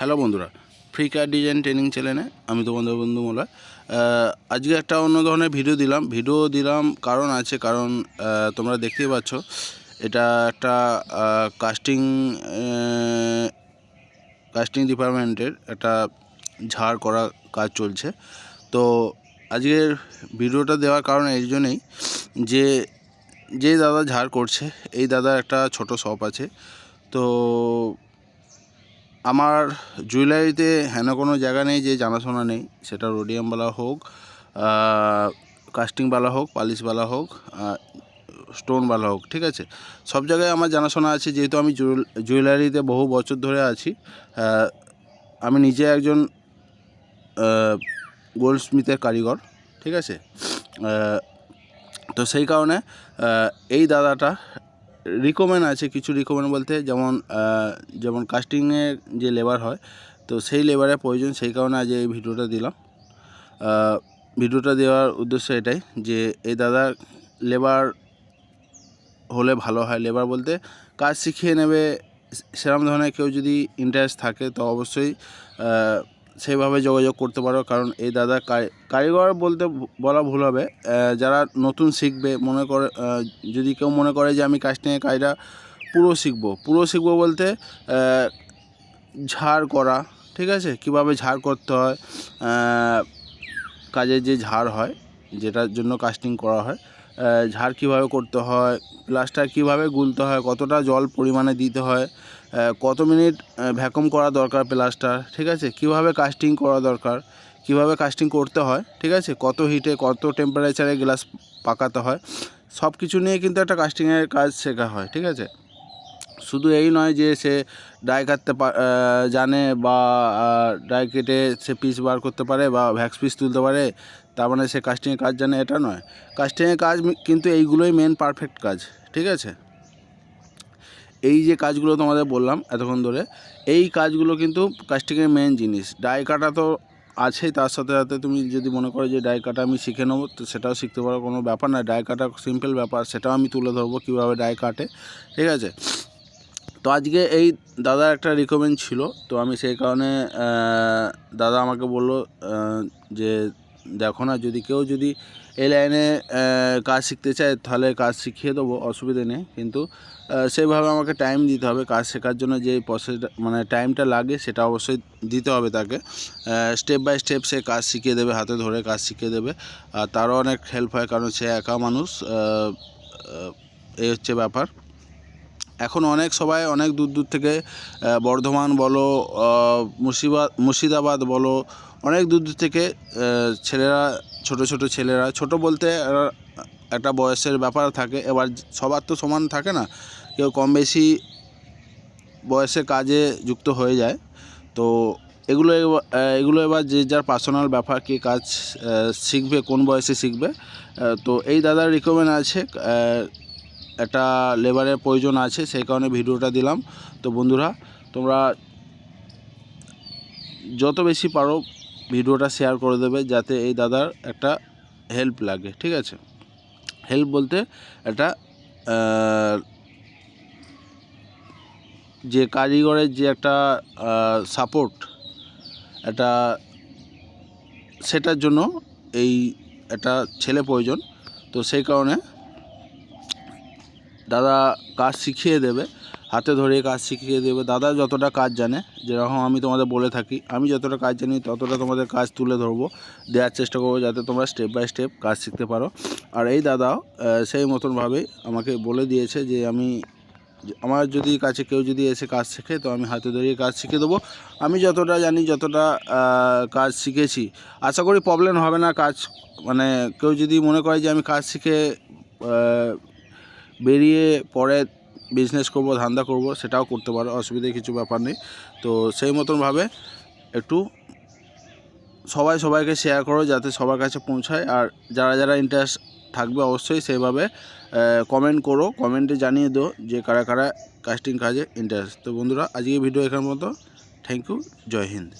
Hello বন্ধুরা free কার design training চ্যানেলে আমি তোমাদের বন্ধু মোলা আজকে একটা অন্য ধরনের ভিডিও দিলাম। ভিডিও দিলাম কারণ আছে, কারণ তোমরা দেখতেই পাচ্ছ, এটা একটা কাস্টিং কাস্টিং ডিপার্টমেন্টের একটা ঝাড় করা কাজ চলছে। তো আজকের ভিডিওটা দেওয়ার কারণ এই জন্যই যে যে দাদা ঝাড় করছে, এই দাদার একটা ছোট শপ আছে। তো আমার জুয়েলারিতে হেন কোনো জায়গা নেই, যে জানাশোনা নেই, সেটা রোডিয়ামওয়ালা হোক কাস্টিংওয়ালা হোক পালিশওয়ালা হোক স্টোনওয়ালা হোক, ঠিক আছে? সব জায়গায় আমার জানাশোনা আছে, যেহেতু আমি জুয়েল- জুয়েলারিতে বহু বছর ধরে আছি আমি নিজে একজন গোল্ড স্মিথের কারিগর, ঠিক আছে? তো সেই কারণে এই দাদাটা রিকমেন্ড আছে, কিছু রিকমেন্ড বলতে, যেমন যেমন কাস্টিংয়ের যে লেবার হয়, তো সেই লেবারের প্রয়োজন, সেই কারণে আজ এই ভিডিওটা দিলাম। ভিডিওটা দেওয়ার উদ্দেশ্য এটাই যে, এই দাদা লেবার হলে ভালো হয়। লেবার বলতে কাজ শিখিয়ে নেবে সেরকম ধরনের কেউ যদি ইন্টারেস্ট থাকে, তো অবশ্যই সেইভাবে যোগাযোগ করতে পারো। কারণ এই দাদা কারি- কারিগর বলতে বলা ভুল হবে। যারা নতুন শিখবে, মনে করে যদি কেউ মনে করে যে আমি কাস্টিংয়ের কাজটা পুরো শিখব, পুরো শিখব বলতে ঝাড় করা, ঠিক আছে? কীভাবে ঝাড় করতে হয় কাজের যে ঝাড় হয়, যেটার জন্য কাস্টিং করা হয় ঝাড় কীভাবে করতে হয়, প্লাস্টার কীভাবে গুলতে হয়, কতটা জল পরিমাণে দিতে হয় কত মিনিট ভ্যাকুম করা দরকার প্লাস্টার, ঠিক আছে? কীভাবে কাস্টিং করা দরকার, কীভাবে কাস্টিং করতে হয়, ঠিক আছে? কত হিটে কত টেম্পারেচারে গ্লাস পাকাতে হয় সব কিছু নিয়ে কিন্তু একটা কাস্টিংয়ের কাজ শেখা হয়, ঠিক আছে? শুধু এই নয় যে সে ডাই কাটতে জানে বা ডাই কেটে সে পিস বার করতে পারে বা ভ্যাক্স পিস তুলতে পারে, তার মানে সে কাস্টিংয়ের কাজ জানে, এটা নয়। কাস্টিংয়ের কাজ কিন্তু এইগুলোই মেন পারফেক্ট কাজ, ঠিক আছে? এই যে কাজগুলো তোমাদের বললাম এতক্ষণ ধরে, এই কাজগুলো কিন্তু কাস্টিংয়ের মেন জিনিস। ডাই কাটা তো আছেই, তার সাথে সাথে তুমি যদি মনে করো যে ডাই কাটা আমি শিখে নেব, তো সেটাও শিখতে পারো, কোনো ব্যাপার না। ডাই কাটা সিম্পল ব্যাপার, সেটাও আমি তুলে ধরবো কীভাবে ডাই কাটে, ঠিক আছে? তো আজকে এই দাদার একটা রিকমেন্ড ছিল, তো আমি সেই কারণে দাদা আমাকে বলল যে দেখো না, যদি কেউ যদি এই লাইনে কাজ শিখতে চায়, তাহলে কাজ শিখিয়ে দেবো, অসুবিধে নেই। কিন্তু সেইভাবে আমাকে টাইম দিতে হবে, কাজ শেখার জন্য যে প্রসেসটা মানে টাইমটা লাগে, সেটা অবশ্যই দিতে হবে তাকে। স্টেপ বাই স্টেপ সে কাজ শিখিয়ে দেবে, হাতে ধরে কাজ শিখিয়ে দেবে। আর তারও অনেক হেল্প হয়, কারণ সে একা মানুষ এই হচ্ছে ব্যাপার। এখন অনেক সবাই অনেক দূর দূর থেকে বর্ধমান বলো আহ, মুর্শিদাবাদ বলো অনেক দূর দূর থেকে ছেলেরা ছোট ছোট ছেলেরা ছোট বলতে একটা বয়সের ব্যাপার থাকে এবার সবার তো সমান থাকে না কেউ কম বেশি বয়সে কাজে যুক্ত হয়ে যায় তো এগুলো এগুলো এবার যে যার পার্সোনাল ব্যাপার কে কাজ শিখবে কোন বয়সে শিখবে তো এই দাদার রিকমেন্ড আছে একটা লেবারের প্রয়োজন আছে, সেই কারণে ভিডিওটা দিলাম। তো বন্ধুরা, তোমরা যত বেশি পারো ভিডিওটা শেয়ার করে দেবে, যাতে এই দাদার একটা হেল্প লাগে, ঠিক আছে? হেল্প বলতে একটা যে কারিগরের যে একটা সাপোর্ট একটা সেটার জন্য এই একটা ছেলে প্রয়োজন। তো সেই কারণে দাদা কাজ শিখিয়ে দেবে, হাতে ধরে কাজ শিখিয়ে দেবে। দাদা যতটা কাজ জানে, যেরকম আমি তোমাদের বলে থাকি, আমি যতটা কাজ জানি ততটা তোমাদের কাজ তুলে ধরবো, দেওয়ার চেষ্টা করব যাতে তোমরা স্টেপ বাই স্টেপ কাজ শিখতে পারো। আর এই দাদাও সেই মতনভাবেই আমাকে বলে দিয়েছে যে আমি আমার যদি কাছে কেউ যদি এসে কাজ শেখে, তো আমি হাতে ধরিয়ে কাজ শিখে দেবো। আমি যতটা জানি, যতটা কাজ শিখেছি, আশা করি প্রবলেম হবে না কাজ মানে কেউ যদি মনে করে যে আমি কাজ শিখে বেরিয়ে পরে বিজনেস করব, ধান্দা করব, সেটাও করতে পারো অসুবিধে কিছু ব্যাপার নেই। তো সেই মতনভাবে একটু সবাই সবাইকে শেয়ার করো, যাতে সবার কাছে পৌঁছায়। আর যারা যারা ইন্টারেস্ট থাকবে অবশ্যই সেইভাবে কমেন্ট করো কমেন্টে জানিয়ে দো যে কারা কারা কাস্টিং কাজে ইন্টারেস্ট তো বন্ধুরা আজকে ভিডিও এখান মতো। থ্যাংক ইউ জয় হিন্দ।